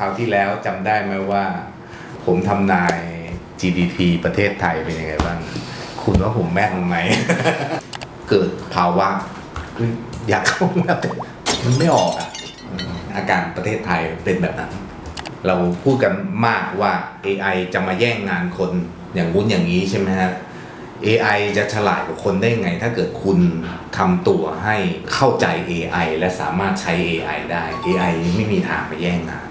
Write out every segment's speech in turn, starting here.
คราวที่แล้วจำได้ไหมว่า ผมทำนาย GDP ประเทศไทยเป็นยังไงบ้าง คุณว่าผมแม่นไหม เกิดภาวะอยากเข้ามาแต่มันไม่ออกอะอาการประเทศไทยเป็นแบบนั้น เราพูดกันมากว่า AI จะมาแย่งงานคนอย่างงู้นอย่างนี้ใช่ไหมฮะ AI จะฉลาดกว่าคนได้ไง ถ้าเกิดคุณทำตัวให้เข้าใจ AI และสามารถใช้ AI ได้ AI ไม่มีทางไปแย่งงาน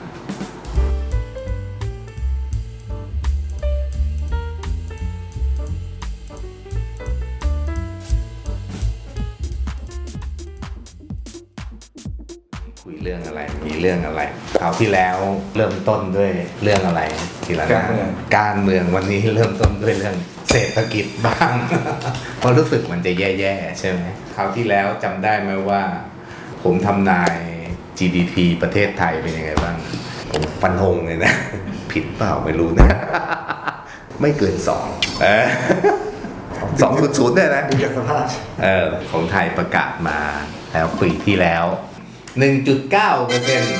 มีเรื่องอะไรคราวที่แล้วเริ่มต้นด้วยเรื่องอะไรทีละหน้การเมือง การเมืองวันนี้เริ่มต้นด้วยเรื่องเศรษฐกิจบ้าง เพราะรู้สึกมันจะแย่ๆใช่ไหมคราวที่แล้วจำได้ไหมว่า ผมทำนาย GDP ประเทศไทยเป็นยังไงบ้าง ผมฟันธงเลยนะ ผิดเปล่าไม่รู้นะ ไม่เกินสองเออสองศูนย์ศูนย์เนี่ยนะ ดูจากสภาพเออของไทยประกาศมาแล้วปีที่แล้ว 1.9เปอร์เซ็นต์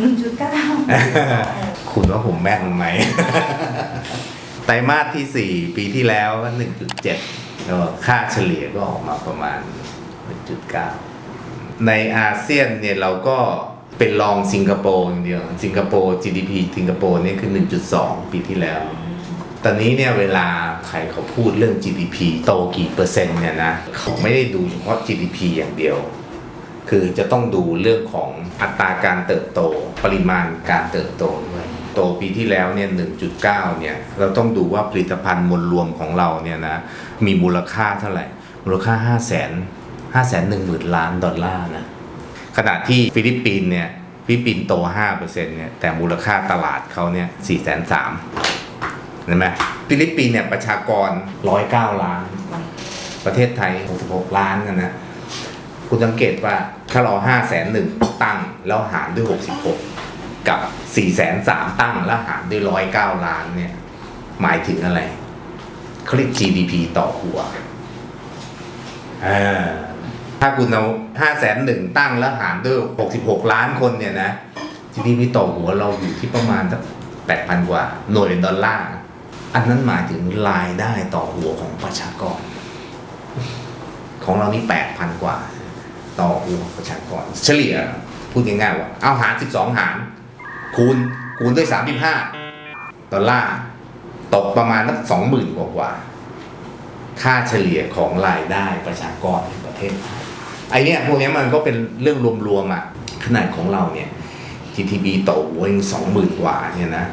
หนึ่งจุดเก้าคุณว่าผมแม่นไหม ไตรมาสที่ 4 ปีที่แล้วก็1.7แล้วค่าเฉลี่ยก็ออกมาประมาณ 1.9 ในอาเซียนเนี่ยเราก็เป็นรองสิงคโปร์อย่างเดียว สิงคโปร์ GDP สิงคโปร์เนี่ยคือ 1.2 ปีที่แล้ว ตอนนี้เนี่ยเวลาใครเขาพูดเรื่อง GDP โตกี่เปอร์เซ็นต์เนี่ยนะ เขาไม่ได้ดูเฉพาะ GDP อย่างเดียว คือจะต้องดูเรื่องของอัตราการเติบโต ปริมาณการเติบโตด้วยโตปีที่แล้วเนี่ย 1.9 เนี่ย เราต้องดูว่าผลิตภัณฑ์มวลรวมของเราเนี่ยนะ มีมูลค่าเท่าไหร่ มูลค่า 5 0 0 0 0 0 5 1 0 0 0 0ล้านดอลลาร์นะ ขณะที่ฟิลิปปินส์เนี่ย ฟิลิปปินส์โต 5%เนี่ย แต่มูลค่าตลาดเขาเนี่ย 4 3 0 0 0เห็นไหมฟิลิปปินส์เนี่ยประชากร 109 ล้าน ประเทศไทย 66 ล้านกันนะ คุณสังเกตว่าถ้าเราห้าแสนหนึ่งตั้งแล้วหารด้วย66กับ4แสนสามตั้งแล้วหารด้วยร้อยเก้าล้านเนี่ย หมายถึงอะไรเขาเรียก GDP ต่อหัวถ้าคุณเอาห้าแสนหนึ่งตั้งแล้วหารด้วย66ล้านคนเนี่ยนะ GDP ต่อหัวเราอยู่ที่ประมาณสักแปดพันกว่า หน่วยดอลลาร์ อันนั้นหมายถึงรายได้ต่อหัวของประชากร ของเรานี่แปดพันกว่า ต่อหัวประชากร เฉลี่ยพูดง่ายๆว่าเอาหาร 12 หาร คูณคูณด้วย 35 ดอลลาร์ตกประมาณสักสองหมื่นกว่ากว่า ค่าเฉลี่ยของรายได้ประชากรในประเทศไทยไอเนี้ยพวกเนี้ยมันก็เป็นเรื่องรวมๆอะขนาดของเราเนี่ย GDP ต่อหัวยังสองหมื่นกว่าเนี่ยนะ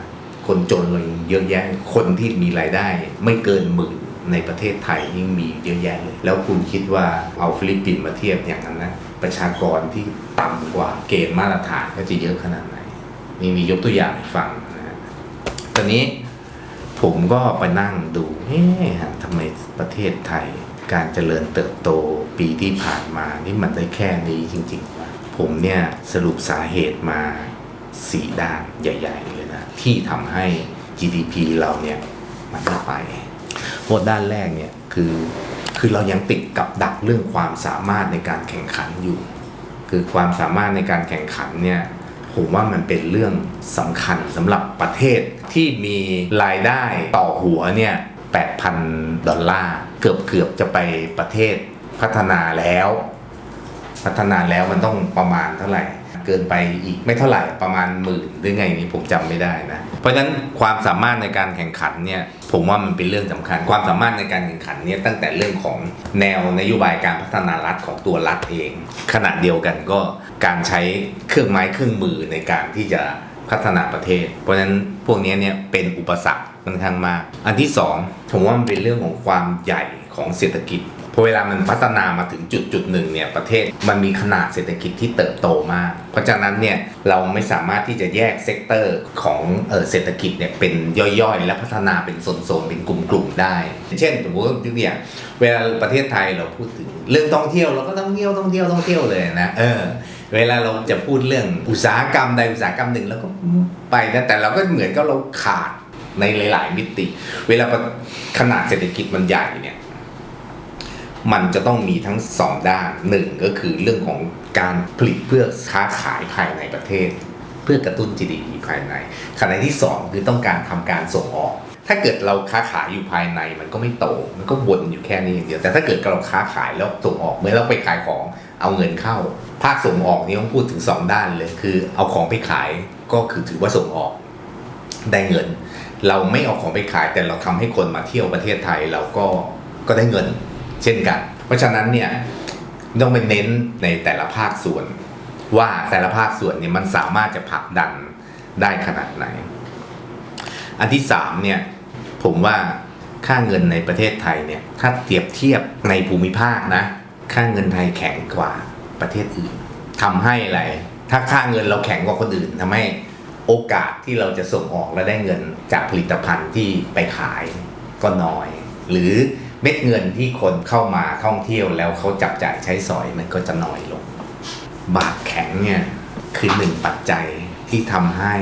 คนจนเรายังเยอะแยะ คนที่มีรายได้ไม่เกินหมื่น ในประเทศไทยยิ่งมีเยอะแยะเลย แล้วคุณคิดว่าเอาฟิลิปปินส์มาเทียบอย่างนั้นนะประชากรที่ต่ำกว่าเกณฑ์มาตรฐานก็จะเยอะขนาดไหนนี่มียกตัวอย่างให้ฟังนะตอนนี้ผมก็ไปนั่งดูเอ๊ะทำไมประเทศไทย การเจริญเติบโตปีที่ผ่านมานี่มันได้แค่นี้จริงๆวะผมเนี่ยสรุปสาเหตุมาสี่ด้านใหญ่ ๆ เลยนะ ที่ทำให้ GDP เราเนี่ยมันไม่ไป โหมดด้านแรกเนี่ยคือคือเรายังติดกับดักเรื่องความสามารถในการแข่งขันอยู่ คือความสามารถในการแข่งขันเนี่ยผมว่ามันเป็นเรื่องสำคัญสำหรับประเทศที่มีรายได้ต่อหัวเนี่ย8,000 ดอลลาร์เกือบเกือบจะไปประเทศพัฒนาแล้ว พัฒนาแล้วมันต้องประมาณเท่าไหร่ เกินไปอีกไม่เท่าไหร่ประมาณหมื่นหรือไงนี่ผมจำไม่ได้นะ เพราะฉะนั้นความสามารถในการแข่งขันเนี่ยผมว่ามันเป็นเรื่องสำคัญ ความสามารถในการแข่งขันเนี่ยตั้งแต่เรื่องของแนวนโยบายการพัฒนารัฐของตัวรัฐเอง ขณะเดียวกันก็การใช้เครื่องไม้เครื่องมือในการที่จะพัฒนาประเทศ เพราะฉะนั้นพวกนี้เนี่ยเป็นอุปสรรคค่อนข้างมาก อันที่สองผมว่ามันเป็นเรื่องของความใหญ่ของเศรษฐกิจ พอเวลามันพัฒนามาถึงจุดจุดหนึ่งเนี่ยประเทศมันมีขนาดเศรษฐกิจที่เติบโตมาก เพราะฉะนั้นเนี่ยเราไม่สามารถที่จะแยกเซกเตอร์ของเออเศรษฐกิจเนี่ยเป็นย่อยๆ และพัฒนาเป็นโซนๆเป็นกลุ่มๆได้ เช่นสมมติตัวอย่างเวลาประเทศไทยเราพูดถึงเรื่องท่องเที่ยวเราก็ต้องเที่ยวท่องเที่ยวท่องเที่ยวเลยนะเออเวลาเราจะพูดเรื่องอุตสาหกรรมใดอุตสาหกรรมหนึ่งแล้วก็ไปนะแต่เราก็เหมือนก็เราขาดในหลาย ๆ มิติ เวลาขนาดเศรษฐกิจมันใหญ่เนี่ย มันจะต้องมีทั้งสองด้านหนึ่งก็คือเรื่องของการผลิตเพื่อค้าขายภายในประเทศ เพื่อกระตุ้น GDP ภายในขณะที่สองคือต้องการทำการส่งออก ถ้าเกิดเราค้าขายอยู่ภายในมันก็ไม่โต มันก็วนอยู่แค่นี้อย่างเดียวแต่ถ้าเกิดเราค้าขายแล้วส่งออกเมื่อเราไปขายของเอาเงินเข้า ภาคส่งออกนี่ต้องพูดถึงสองด้านเลยคือ เอาของไปขายก็คือถือว่าส่งออกได้เงิน เราไม่เอาของไปขายแต่เราทำให้คนมาเที่ยวประเทศไทยเราก็ก็ได้เงิน เช่นกัน เพราะฉะนั้นเนี่ยต้องไปเน้นในแต่ละภาคส่วน ว่าแต่ละภาคส่วนเนี่ยมันสามารถจะผลักดันได้ขนาดไหน อันที่สามเนี่ยผมว่าค่าเงินในประเทศไทยเนี่ยถ้าเทียบเทียบในภูมิภาคนะค่าเงินไทยแข็งกว่าประเทศอื่นทำให้อะไรถ้าค่าเงินเราแข็งกว่าคนอื่นทำให้โอกาสที่เราจะส่งออกและได้เงินจากผลิตภัณฑ์ที่ไปขายก็น้อย หรือ เม็ดเงินที่คนเข้ามาท่องเที่ยวแล้วเขาจับจ่ายใช้สอยมันก็จะน้อยลง บาทแข็งเนี่ยคือหนึ่งปัจจัยที่ทำให้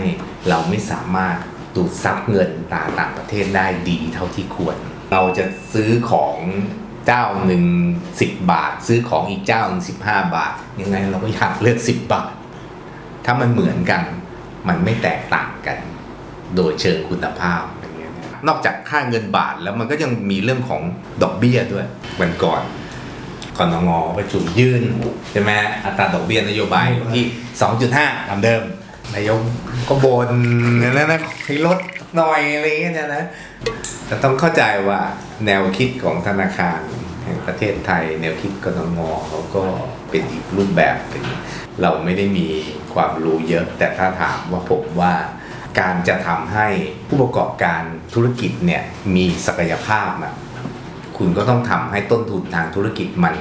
เราไม่สามารถดูดซับเงินตาต่างประเทศได้ดีเท่าที่ควร เราจะซื้อของเจ้าหนึ่งสิบบาท ซื้อของอีกเจ้าหนึ่งสิบห้าบาท ยังไงเราก็อยากเลือกสิบบาท ถ้ามันเหมือนกัน มันไม่แตกต่างกัน โดยเชิงคุณภาพ นอกจากค่าเงินบาทแล้วมันก็ยังมีเรื่องของดอกเบี้ยด้วยวันก่อนกนงประชุมยื่นใช่ไหมอัตราดอกเบี้ยนโยบายอยู่ที่ 2.5ตามเดิมนายกก็บนนั่นนะให้ลดหน่อยอะไรอย่างเงี้ยนะแต่ต้องเข้าใจว่าแนวคิดของธนาคารแห่งประเทศไทย แนวคิดกนงเขาก็เป็นอีกรูปแบบหนึ่งเราไม่ได้มีความรู้เยอะ แต่ถ้าถามว่าผมว่า การจะทำให้ผู้ประกอบการธุรกิจเนี่ยมีศักยภาพนะคุณก็ต้องทำให้ต้นทุนทางธุรกิจมัน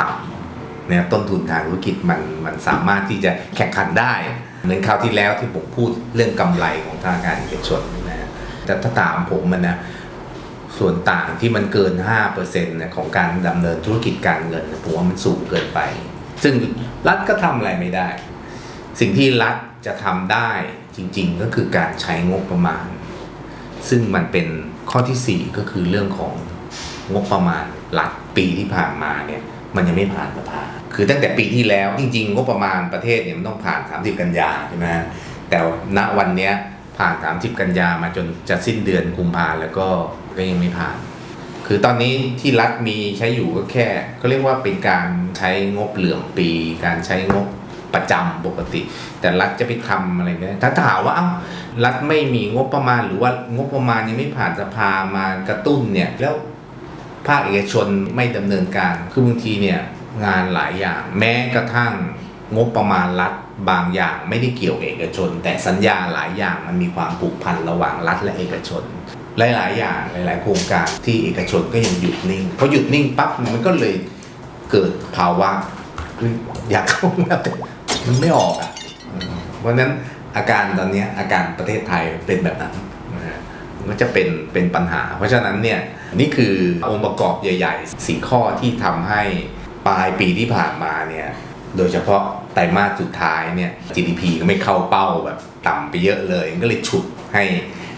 ต่ำเนี่ยต้นทุนทางธุรกิจมันมันสามารถที่จะแข่งขันได้เหมือนคราวที่แล้วที่ผมพูดเรื่องกำไรของธนาคารเอกชนนะแต่ถ้าถามผมมันนะส่วนต่างที่มันเกิน 5%นะของการดำเนินธุรกิจการเงินผมว่ามันสูงเกินไป ซึ่งรัฐก็ทำอะไรไม่ได้ สิ่งที่รัฐจะทำได้ จริงๆ ก็คือการใช้งบประมาณ ซึ่งมันเป็นข้อทีสี่ 4 ก็คือเรื่องของงบประมาณหลักปีที่ผ่านมาเนี่ยมันยังไม่ผ่านสภาคือตั้งแต่ปีที่แล้วจริงๆ งบประมาณประเทศเนี่ยมันต้องผ่าน 30 กันยาใช่ไหมแต่ณวันเนี้ยผ่าน 30 กันยามาจนจะสิ้นเดือนกุมภาแล้วก็ก็ยังไม่ผ่าน คือตอนนี้ที่รัฐมีใช้อยู่ก็แค่ก็เรียกว่าเป็นการใช้งบเหลื่อมปี การใช้งบ ประจำปกติ แต่รัฐจะไปทำอะไรเนี่ยถ้าถามว่าเอ้ารัฐไม่มีงบประมาณหรือว่างบประมาณยังไม่ผ่านสภามากระตุ้นเนี่ยแล้วภาคเอกชนไม่ดำเนินการ คือบางทีเนี่ยงานหลายอย่าง แม้กระทั่งงบประมาณรัฐบางอย่างไม่ได้เกี่ยวเอกชน แต่สัญญาหลายอย่างมันมีความผูกพันระหว่างรัฐและเอกชน หลายๆ อย่างหลาย ๆ โครงการที่เอกชนก็ยังหยุดนิ่งพอหยุดนิ่งปั๊บมันก็เลยเกิดภาวะอยากเข้ามา มันไม่ออกอะเพราะนั้นอาการตอนนี้อาการประเทศไทยเป็นแบบนั้นนะฮะมันก็จะเป็นเป็นปัญหา เพราะฉะนั้นเนี่ยนี่คือองค์ประกอบใหญ่ๆสี่ข้อที่ทำให้ปลายปีที่ผ่านมาเนี่ยโดยเฉพาะไตรมาสสุดท้ายเนี่ย GDP ก็ไม่เข้าเป้าแบบต่ำไปเยอะเลยก็เลยฉุดให้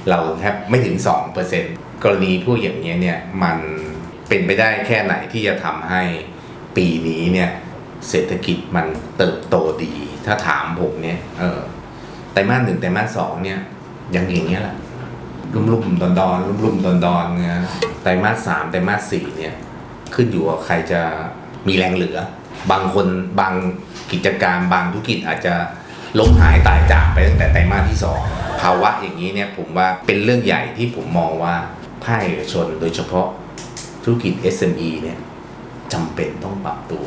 เราแทบไม่ถึง 2%กรณีพวกอย่างนี้เนี่ยมันเป็นไปได้แค่ไหนที่จะทำให้ปีนี้เนี่ย เศรษฐกิจมันเติบโตดี ถ้าถามผมเนี่ยเออไตรมาสหนึ่งไตรมาสสองเนี่ยยังอย่างเงี้ยแหละรุ่มรุ่มดอนดอนรุ่มรุ่มดอนดอนเนี่ยไตรมาสสามไตรมาสสี่เนี่ยขึ้นอยู่กับใครจะมีแรงเหลือ บางคนบางกิจการบางธุรกิจอาจจะล้มหายตายจากไปตั้งแต่ไตรมาสที่สองภาวะอย่างนี้เนี่ยผมว่าเป็นเรื่องใหญ่ที่ผมมองว่าภาคเอกชนโดยเฉพาะธุรกิจ SME เนี่ยจำเป็นต้องปรับตัว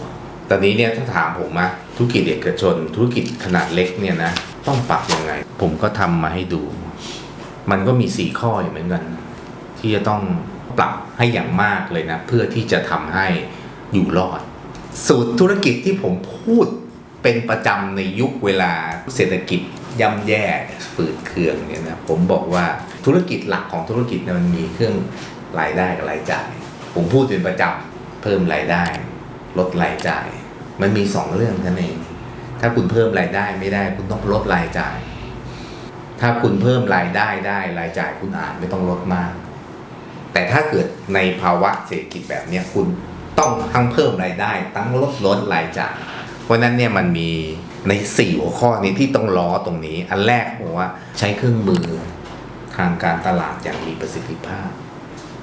ตอนนี้เนี่ยถ้าถามผมนะธุรกิจเอกชน ธุรกิจขนาดเล็กเนี่ยนะต้องปรับยังไง ผมก็ทำมาให้ดู มันก็มีสี่ข้ออยู่เหมือนกัน ที่จะต้องปรับให้อย่างมากเลยนะ เพื่อที่จะทำให้อยู่รอด สูตรธุรกิจที่ผมพูดเป็นประจำในยุคเวลาเศรษฐกิจย่ำแย่ฝืดเคืองเนี่ยนะผมบอกว่าธุรกิจหลักของธุรกิจมันมีเครื่องรายได้กับรายจ่าย ผมพูดเป็นประจำเพิ่มรายได้ ลดรายจ่าย มันมีสองเรื่องนั่นเอง ถ้าคุณเพิ่มรายได้ไม่ได้ คุณต้องลดรายจ่าย ถ้าคุณเพิ่มรายได้ได้รายจ่ายคุณอาจไม่ต้องลดมาก แต่ถ้าเกิดในภาวะเศรษฐกิจแบบเนี้ยคุณต้องทั้งเพิ่มรายได้ ทั้งลดลดรายจ่าย เพราะนั้นเนี่ยมันมีในสี่หัวข้อนี้ที่ต้องล้อตรงนี้ อันแรกผมว่าใช้เครื่องมือทางการตลาดอย่างมีประสิทธิภาพ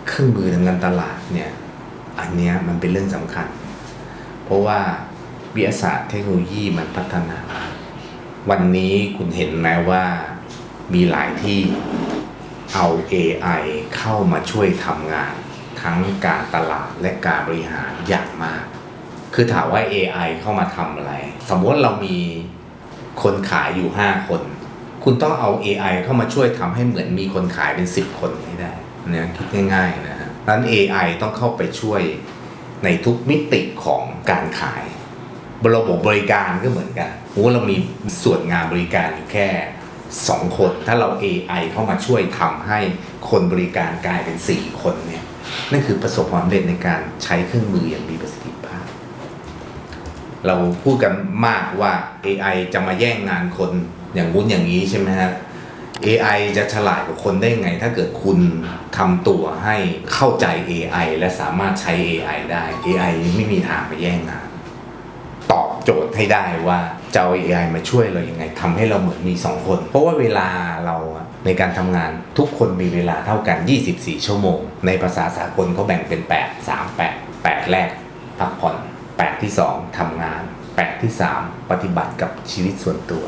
เครื่องมือทางการตลาดเนี่ย อันเนี้ยมันเป็นเรื่องสำคัญ ราะว่าวิทยาศาสตร์เทคโนโลยีมันพัฒนา วันนี้คุณเห็นไหมว่ามีหลายที่เอา AI เข้ามาช่วยทำงาน ทั้งการตลาดและการบริหารอย่างมาก คือถามว่า AI เข้ามาทำอะไร สมมติเรามีคนขายอยู่ 5 คน คุณต้องเอา AI เข้ามาช่วยทำให้เหมือนมีคนขายเป็น 10 คนให้ได้เนี่ยคิดง่ายๆนะฮะนั้น AI ต้องเข้าไปช่วย ในทุกมิติของการขาย ระบบบริการก็เหมือนกันโอ้เรามีส่วนงานบริการอยู่แค่ 2 คน ถ้าเรา AI เข้ามาช่วยทำให้คนบริการกลายเป็น 4 คนเนี่ยนั่นคือประสบความสำเร็จในการใช้เครื่องมืออย่างมีประสิทธิภาพ เราพูดกันมากว่า AI จะมาแย่งงานคนอย่างงู้นอย่างนี้ใช่ไหมฮะ AI จะฉลาดกว่าคนได้ไง ถ้าเกิดคุณทำตัวให้เข้าใจ AI และสามารถใช้ AI ได้ AI ไม่มีทางไปแย่งงาน ตอบโจทย์ให้ได้ว่าจะเอา AI มาช่วยเรายังไงทำให้เราเหมือนมี2คน เพราะว่าเวลาเราในการทำงานทุกคนมีเวลาเท่ากัน 24 ชั่วโมง ในภาษาสากลเขาแบ่งเป็น 8 3 8 8 แรก พักผ่อน 8 ที่ 2ทำงาน 8 ที่ 3 ปฏิบัติกับชีวิตส่วนตัว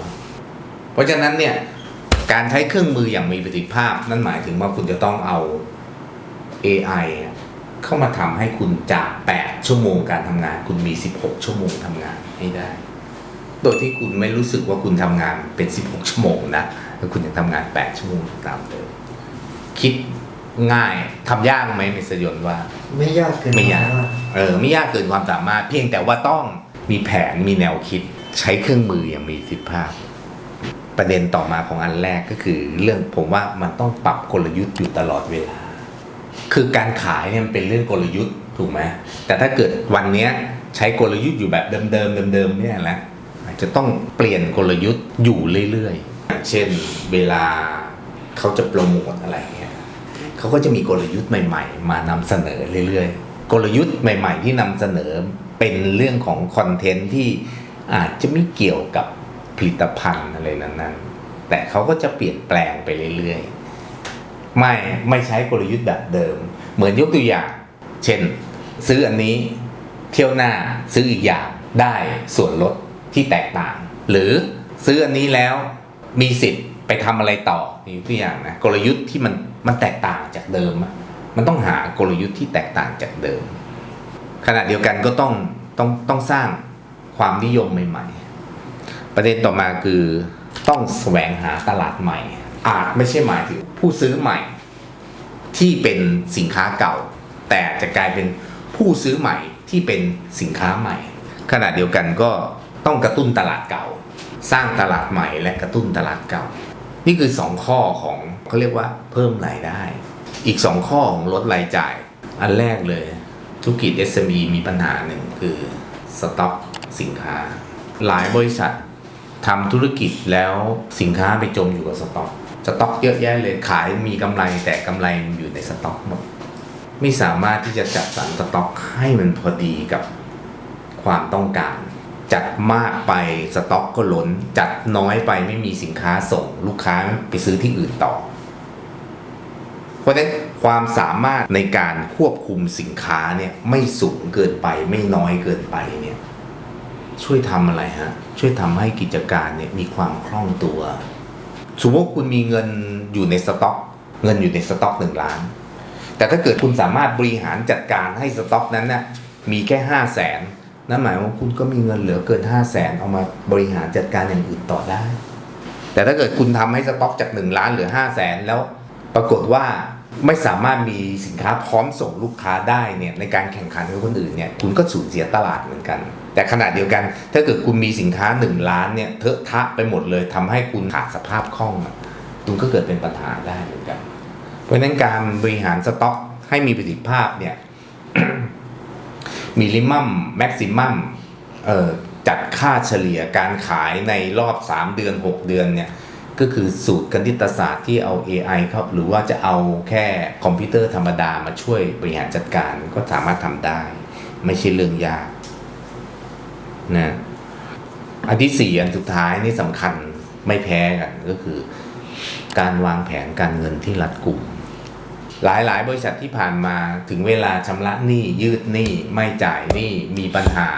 เพราะฉะนั้นเนี่ย การใช้เครื่องมืออย่างมีประสิทธิภาพ นั่นหมายถึงว่าคุณจะต้องเอา AI อะเข้ามาทำให้คุณจาก 8 ชั่วโมงการทำงาน คุณมี 16 ชั่วโมงทำงานให้ได้ โดยที่คุณไม่รู้สึกว่าคุณทำงานเป็น 16 ชั่วโมงนะแล้วคุณยังทำงาน 8 ชั่วโมงตามเดิมคิดง่ายทำยากไหมมิสยนต์ว่า ไม่ยากเกินไม่ยากว่าเออไม่ยากเกินความสามารถ เพียงแต่ว่าต้องมีแผนมีแนวคิด ใช้เครื่องมืออย่างมีประสิทธิภาพ ประเด็นต่อมาของอันแรกก็คือ เรื่องผมว่ามันต้องปรับกลยุทธ์อยู่ตลอดเวลา คือการขายเนี่ยมันเป็นเรื่องกลยุทธ์ถูกไหมแต่ถ้าเกิดวันเนี้ยใช้กลยุทธ์อยู่แบบเดิมๆเดิมๆเนี่ยแหละอาจจะต้องเปลี่ยนกลยุทธ์อยู่เรื่อยๆอย่างเช่นเวลาเขาจะโปรโมทอะไรเงี้ยเขาก็จะมีกลยุทธ์ใหม่ ๆ มานำเสนอเรื่อยๆ กลยุทธ์ใหม่ ๆ ที่นำเสนอเป็นเรื่องของคอนเทนต์ที่อาจจะไม่เกี่ยวกับ ลิตภัณฑ์อะไรนั้นๆ แต่เขาก็จะเปลี่ยนแปลงไปเรื่อยๆ ไม่ไม่ใช้กลยุทธ์แบบเดิม เหมือนยกตัวอย่าง เช่น ซื้ออันนี้เที่ยวหน้าซื้ออีกอย่างได้ส่วนลดที่แตกต่าง หรือซื้ออันนี้แล้วมีสิทธิ์ไปทำอะไรต่อนี่ยกตัวอย่างนะกลยุทธ์ที่มันมันแตกต่างจากเดิม มันต้องหากลยุทธ์ที่แตกต่างจากเดิม ขณะเดียวกันก็ต้องต้องต้องสร้างความนิยมใหม่ ๆ ประเด็นต่อมาคือต้องแสวงหาตลาดใหม่ อาจไม่ใช่หมายถึงผู้ซื้อใหม่ ที่เป็นสินค้าเก่า แต่จะกลายเป็นผู้ซื้อใหม่ที่เป็นสินค้าใหม่ ขณะเดียวกันก็ต้องกระตุ้นตลาดเก่า สร้างตลาดใหม่และกระตุ้นตลาดเก่า นี่คือสองข้อของเขาเรียกว่าเพิ่มรายได้ อีกสองข้อของลดรายจ่าย อันแรกเลยธุรกิจ SME มีปัญหาหนึ่งคือสต็อกสินค้า หลายบริษัท ทำธุรกิจแล้วสินค้าไปจมอยู่กับสต็อก สต็อกเยอะแยะเลยขายมีกำไรแต่กำไรมันอยู่ในสต็อกหมดไม่สามารถที่จะจัดสรรสต็อกให้มันพอดีกับความต้องการ จัดมากไปสต็อกก็ล้น จัดน้อยไปไม่มีสินค้าส่ง ลูกค้าไปซื้อที่อื่นต่อ เพราะฉะนั้นความสามารถในการควบคุมสินค้าเนี่ยไม่สูงเกินไปไม่น้อยเกินไปเนี่ย ช่วยทำอะไรฮะ ช่วยทำให้กิจการเนี่ยมีความคล่องตัว สมมติคุณมีเงินอยู่ในสต็อก เงินอยู่ในสต็อกหนึ่งล้าน แต่ถ้าเกิดคุณสามารถบริหารจัดการให้สต็อกนั้นนะ่ะมีแค่ห้าแสนนั่นหมายว่าคุณก็มีเงินเหลือเกินห้าแสนเอามาบริหารจัดการอย่างอื่นต่อได้ แต่ถ้าเกิดคุณทำให้สต็อกจากหนึ่งล้านเหลือห้าแสนแล้ว ปรากฏว่าไม่สามารถมีสินค้าพร้อมส่งลูกค้าได้เนี่ยในการแข่งขันกับคนอื่นเนี่ยคุณก็สูญเสียตลาดเหมือนกัน แต่ขณะเดียวกัน ถ้าเกิดคุณมีสินค้าหนึ่งล้านเนี่ยเทอะทะไปหมดเลยทำให้คุณขาดสภาพคล่องคุณก็เกิดเป็นปัญหาได้เหมือนกัน เพราะฉะนั้นการบริหารสต็อกให้มีประสิทธิภาพเนี่ยมินิมัมแม็กซิมัมเอ่อจัดค่าเฉลี่ยการขายในรอบ 3 เดือน 6 เดือนเนี่ยก็คือสูตรคณิตศาสตร์ที่เอา AI เข้าหรือว่าจะเอาแค่คอมพิวเตอร์ธรรมดามาช่วยบริหารจัดการก็สามารถทำได้ ไม่ใช่เรื่องยาก นะอันที่สี่อันสุดท้ายนี่สำคัญไม่แพ้กันก็คือ การวางแผนการเงินที่รัดกุมหลายหลายๆบริษัทที่ผ่านมาถึงเวลาชำระหนี้ยืดหนี้ไม่จ่ายหนี้มีปัญหา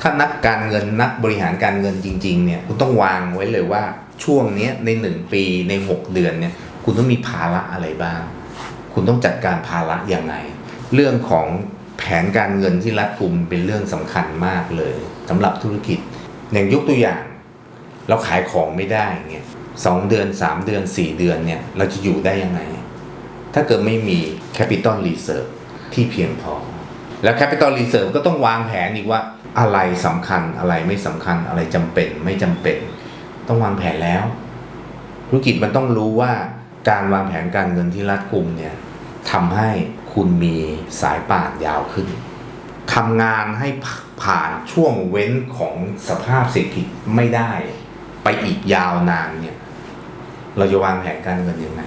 ถ้านักการเงินนักบริหารการเงินจริง ๆ เนี่ยคุณต้องวางไว้เลยว่าช่วงนี้ในหนึ่งปีในหกเดือนเนี่ย คุณต้องมีภาระอะไรบ้าง คุณต้องจัดการภาระยังไง เรื่องของแผนการเงินที่รัดกุมเป็นเรื่องสำคัญมากเลย สำหรับธุรกิจ อย่างยกตัวอย่าง เราขายของไม่ได้เงี้ยสองเดือนสามเดือนสี่เดือนเนี่ยเราจะอยู่ได้ยังไง ถ้าเกิดไม่มี Capital Reserve ที่เพียงพอ แล้ว Capital Reserve ก็ต้องวางแผนอีกว่าอะไรสำคัญอะไรไม่สำคัญอะไรจำเป็นไม่จำเป็น ต้องวางแผนแล้ว ธุรกิจมันต้องรู้ว่าการวางแผนการเงินที่รัดกุมเนี่ยทำให้คุณมีสายป่านยาวขึ้น ทำงานให้ผ่านช่วงเว้นของสภาพเศรษฐกิจไม่ได้ ไปอีกยาวนานเนี่ย เราจะวางแผนการเงินยังไง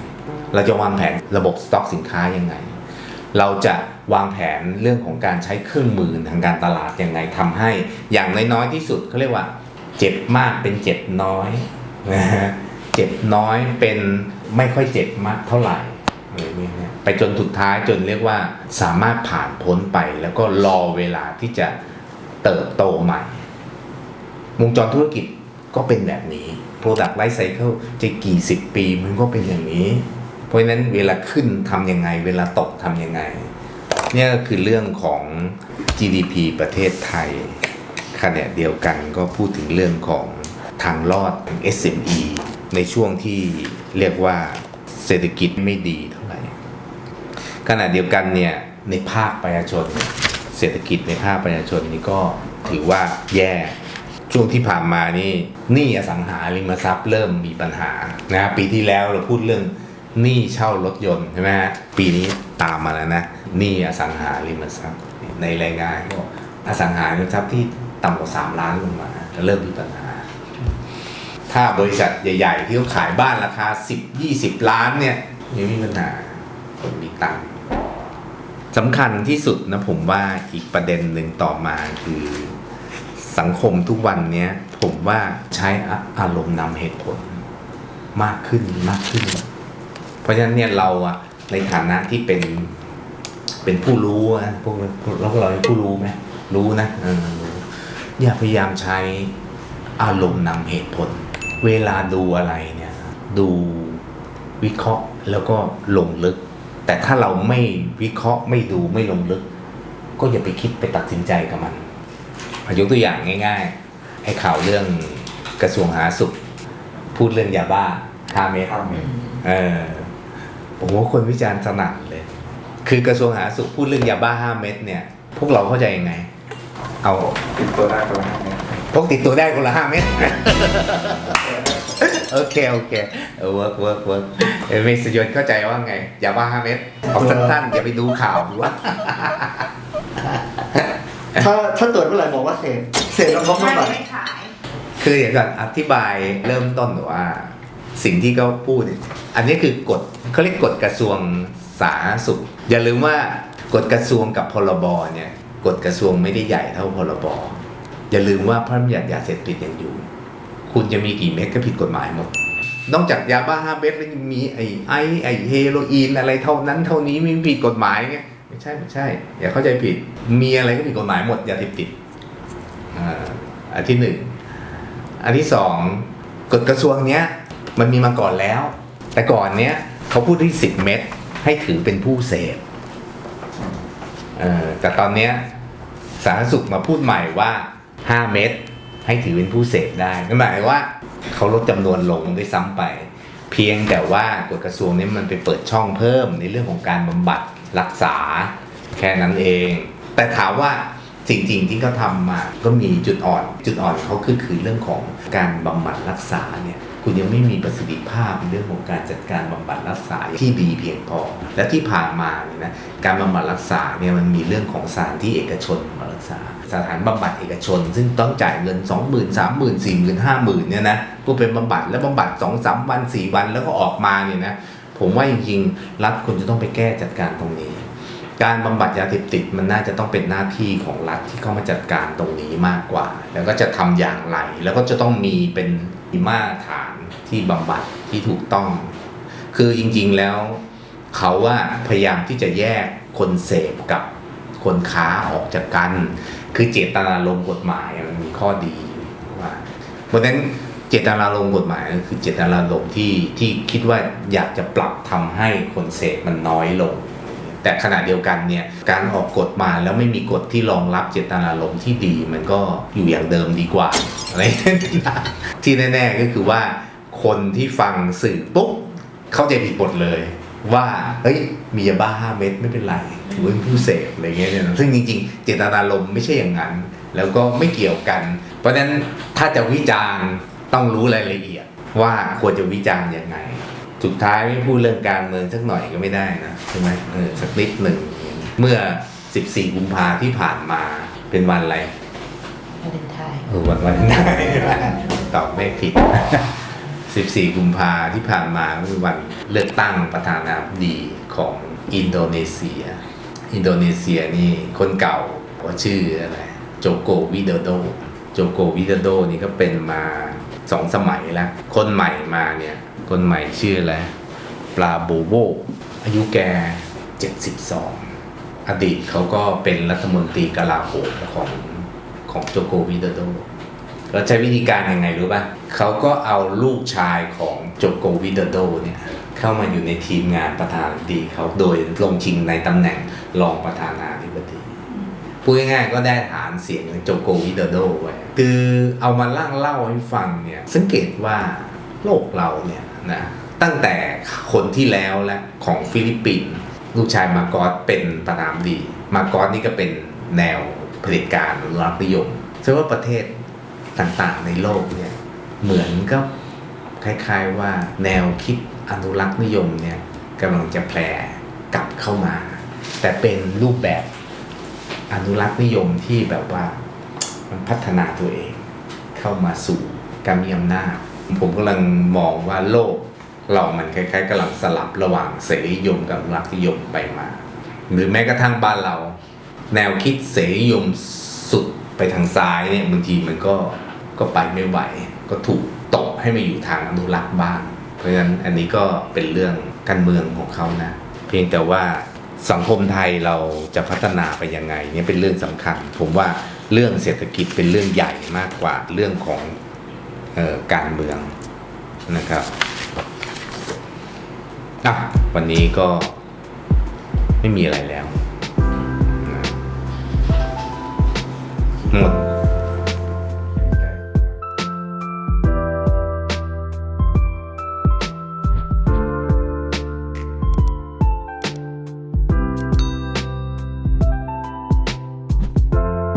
เราจะวางแผนระบบสต็อกสินค้ายังไง เราจะวางแผนเรื่องของการใช้เครื่องมือทางการตลาดยังไงทำให้อย่างน้อยๆที่สุดเขาเรียกว่า เจ็บมากเป็นเจ็บน้อยนะฮะเจ็บน้อยเป็นไม่ค่อยเจ็บมากเท่าไหร่ อะไรเนี่ยไปจนสุดท้ายจนเรียกว่าสามารถผ่านพ้นไป แล้วก็รอเวลาที่จะเติบโตใหม่ วงจรธุรกิจก็เป็นแบบนี้ Product Life Cycle จะกี่สิบปีมันก็เป็นอย่างนี้ เพราะฉะนั้นเวลาขึ้นทำยังไง เวลาตกทำยังไง เนี่ยก็คือเรื่องของ GDP ประเทศไทยขณะเดียวกันก็พูดถึงเรื่องของทางรอด SME ในช่วงที่เรียกว่าเศรษฐกิจไม่ดีเท่า ขณะเดียวกันเนี่ยในภาคประชาชน เศรษฐกิจในภาคประชาชนนี่ก็ถือว่าแย่ช่วงที่ผ่านมานี่หนี้อสังหาริมทรัพย์เริ่มมีปัญหานะปีที่แล้วเราพูดเรื่องหนี้เช่ารถยนต์ใช่ไหมฮะปีนี้ตามมาแล้วนะหนี้อสังหาริมทรัพย์ ในรายงานก็บอกอสังหาริมทรัพย์ที่ต่ำกว่า 3 ล้านลงมาจะเริ่มมีปัญหา ถ้าบริษัทใหญ่ ๆ ที่เขาขายบ้านราคา 10 20 ล้านเนี่ยยังมีปัญหาคนมีตังค์ สำคัญที่สุดนะผมว่าอีกประเด็นหนึ่งต่อมาคือสังคมทุกวันเนี้ย ผมว่าใช้อารมณ์นำเหตุผลมากขึ้นมากขึ้น เพราะฉะนั้นเนี่ยเราอะในฐานะที่เป็นเป็นผู้รู้นะพวกเราเราเป็นผู้รู้ไหมรู้นะออรู้อย่าพยายามใช้อารมณ์นำเหตุผล เวลาดูอะไรเนี่ย ดูวิเคราะห์แล้วก็ลงลึก แต่ถ้าเราไม่วิเคราะห์ไม่ดูไม่ลงลึก ก็อย่าไปคิดไปตัดสินใจกับมันยกตัวอย่างง่ายๆให้ข่าวเรื่องกระทรวงสาธารณสุข พูดเรื่องยาบ้าห้าเมตรเออผมว่าคนวิจารณ์สนั่นเลย คือกระทรวงสาธารณสุขพูดเรื่องยาบ้าห้าเม็ดเนี่ย พวกเราเข้าใจยังไง เอาติดตัวได้ตัวนั้นเนี่ยพวกติดตัวได้คนละห้าเม็ด โอเค โอเคเออเวิร์กเวิร์กเวิร์กเอเมสยนเข้าใจว่าไงยาบ้าห้าเม็ดเอาสั้นๆอย่าไปดูข่าวดูว่าถ้าถ้าตรวจเมื่อไหร่บอกว่าเสพเสพแล้วพบไม่เมื่อไหร่ไม่ขาย คืออย่างก่อนอธิบายเริ่มต้นว่า สิ่งที่เขาพูดเนี่ยอันนี้คือกฎเขาเรียกกฎกระทรวงสาธารณสุข อย่าลืมว่ากฎกระทรวงกับพรบเนี่ยกฎกระทรวงไม่ได้ใหญ่เท่าพรบอย่าลืมว่าพระบัญญัติยาเสพติดยังอยู่ คุณจะมีกี่เม็ดก็ผิดกฎหมายหมด นอกจากยาบ้าห้าเม็ดแล้วยังมีไอ้ไอไอ้เฮโรอีนอะไรเท่านั้นเท่านี้มีผิดกฎหมายไงไม่ใช่ไม่ใช่ อย่าเข้าใจผิด มีอะไรก็ผิดกฎหมายหมดยาเสพติดอ่าอันที่หนึ่งอันที่สองกฎกระทรวงเนี้ยมันมีมาก่อนแล้ว แต่ก่อนเนี้ยเขาพูดที่สิบเม็ดให้ถือเป็นผู้เสพแต่ตอนเนี้ยสาธารณสุขมาพูดใหม่ว่าห้าเม็ด ให้ถือเป็นผู้เสพได้นั่นหมายว่าเขาลดจำนวนลงด้วยซ้ำไป เพียงแต่ว่ากฎกระทรวงนี้มันไปเปิดช่องเพิ่มในเรื่องของการบำบัดรักษาแค่นั้นเอง แต่ถามว่าสิ่งจริงที่เขาทำมาก็มีจุดอ่อน จุดอ่อนเขาคือคือเรื่องของการบำบัดรักษาเนี่ยคุณยังไม่มีประสิทธิภาพในเรื่องของการจัดการบำบัดรักษาที่ดีเพียงพอ และที่ผ่านมาเนี่ยนะการบำบัดรักษาเนี่ยมันมีเรื่องของสานที่เอกชนมารักษา สถานบำบัดเอกชน ซึ่งต้องจ่ายเงิน 2 0 0 0 0 3 0 0 0 0 4 0 0 0 0 5 0,000เนี่ยนะเพื่อเป็นบำบัดแล้วบำบัด 2 3 วัน 4 วันแล้วก็ออกมาเนี่ยนะผมว่าจริงๆรัฐควรจะต้องไปแก้จัดการตรงนี้ การบำบัดยาเสพติดมันน่าจะต้องเป็นหน้าที่ของรัฐที่เข้ามาจัดการตรงนี้มากกว่า แล้วก็จะทำอย่างไร แล้วก็จะต้องมีเป็นมาตรฐานที่บำบัดที่ถูกต้อง คือจริงๆแล้วเขาว่าพยายามที่จะแยกคนเสพกับคนค้าออกจากกัน คือเจตนารมณ์กฎหมายมันมีข้อดีว่าเพราะฉะนั้นเจตนารมณ์กฎหมายก็คือเจตนารมณ์ที่ที่คิดว่าอยากจะปรับทำให้คนเสพมันน้อยลง แต่ขณะเดียวกันเนี่ยการออกกฎมาแล้วไม่มีกฎที่รองรับเจตนารมณ์ที่ดีมันก็อยู่อย่างเดิมดีกว่าอะไรที่แน่ ๆก็คือว่าคนที่ฟังสื่อปุ๊บเข้าใจผิดหมดเลย ว่าเฮ้ยมียาบ้าห้าเม็ดไม่เป็นไรถือว่าเป็นผู้เสพอะไรเงี้ยเนี่ยซึ่งจริงๆ เจตนารมณ์ไม่ใช่อย่างนั้น แล้วก็ไม่เกี่ยวกัน เพราะฉะนั้นถ้าจะวิจารณ์ต้องรู้รายละเอียด ว่าควรจะวิจารณ์ยังไง สุดท้ายไม่พูดเรื่องการเมืองสักหน่อยก็ไม่ได้นะใช่ไหมเออสักนิดหนึ่งเมื่อ 14 กุมภาที่ผ่านมาเป็นวันอะไรวาเลนไทน์เออวันวันไหนตอบไม่ผิด 14 กุมภาที่ผ่านมาก็คือวันเลือกตั้งประธานาธิบดีของอินโดนีเซีย อินโดนีเซียนี่คนเก่าเขาชื่ออะไรโจโกวิโดโด โจโกวิโดโดนี่ก็เป็นมาสองสมัยแล้ว คนใหม่มาเนี่ย คนใหม่ชื่ออะไรปลาโบโบอายุแก 72 อดีตเขาก็เป็นรัฐมนตรีกลาโหมของของโจโกวิโดโด เราใช้วิธีการยังไงรู้ป่ะเขาก็เอาลูกชายของโจโกวิดโดเนี่ยเข้ามาอยู่ในทีมงานประธานาธิบดีเขาโดยลงชิงในตำแหน่งรองประธานาธิบดีพูดง่ายๆก็ได้ฐานเสียงโจโกวิดโดไว้คือเอามาล่างเล่าให้ฟังเนี่ยสังเกตว่าโลกเราเนี่ยนะตั้งแต่คนที่แล้วและของฟิลิปปินส์ลูกชายมากอสเป็นประธานาธิบดี มากอสนี่ก็เป็นแนวเผด็จการรักนิยมซึ่งว่าประเทศ ต่างๆ ในโลกเนี่ยเหมือนกับคล้ายๆว่าแนวคิดอนุรักษ์นิยมเนี่ยกำลังจะแพร่กลับเข้ามา แต่เป็นรูปแบบอนุรักษ์นิยมที่แบบว่ามันพัฒนาตัวเอง เข้ามาสู่การมีอำนาจผมกำลังมองว่าโลก เรามันคล้ายๆกำลังสลับระหว่างเสรีนิยมกับอนุรักษ์นิยมไปมา หรือแม้กระทั่งบ้านเรา แนวคิดเสรีนิยมสุดไปทางซ้ายเนี่ยบางทีมันก็ ก็ไปไม่ไหว ก็ถูกตบให้มาอยู่ทางอนุรักษ์บ้าง เพราะฉะนั้นอันนี้ก็เป็นเรื่องการเมืองของเขานะ เพียงแต่ว่าสังคมไทยเราจะพัฒนาไปยังไงนี่เป็นเรื่องสำคัญ ผมว่าเรื่องเศรษฐกิจเป็นเรื่องใหญ่มากกว่าเรื่องของออการเมืองนะครับอะวันนี้ก็ไม่มีอะไรแล้วหมด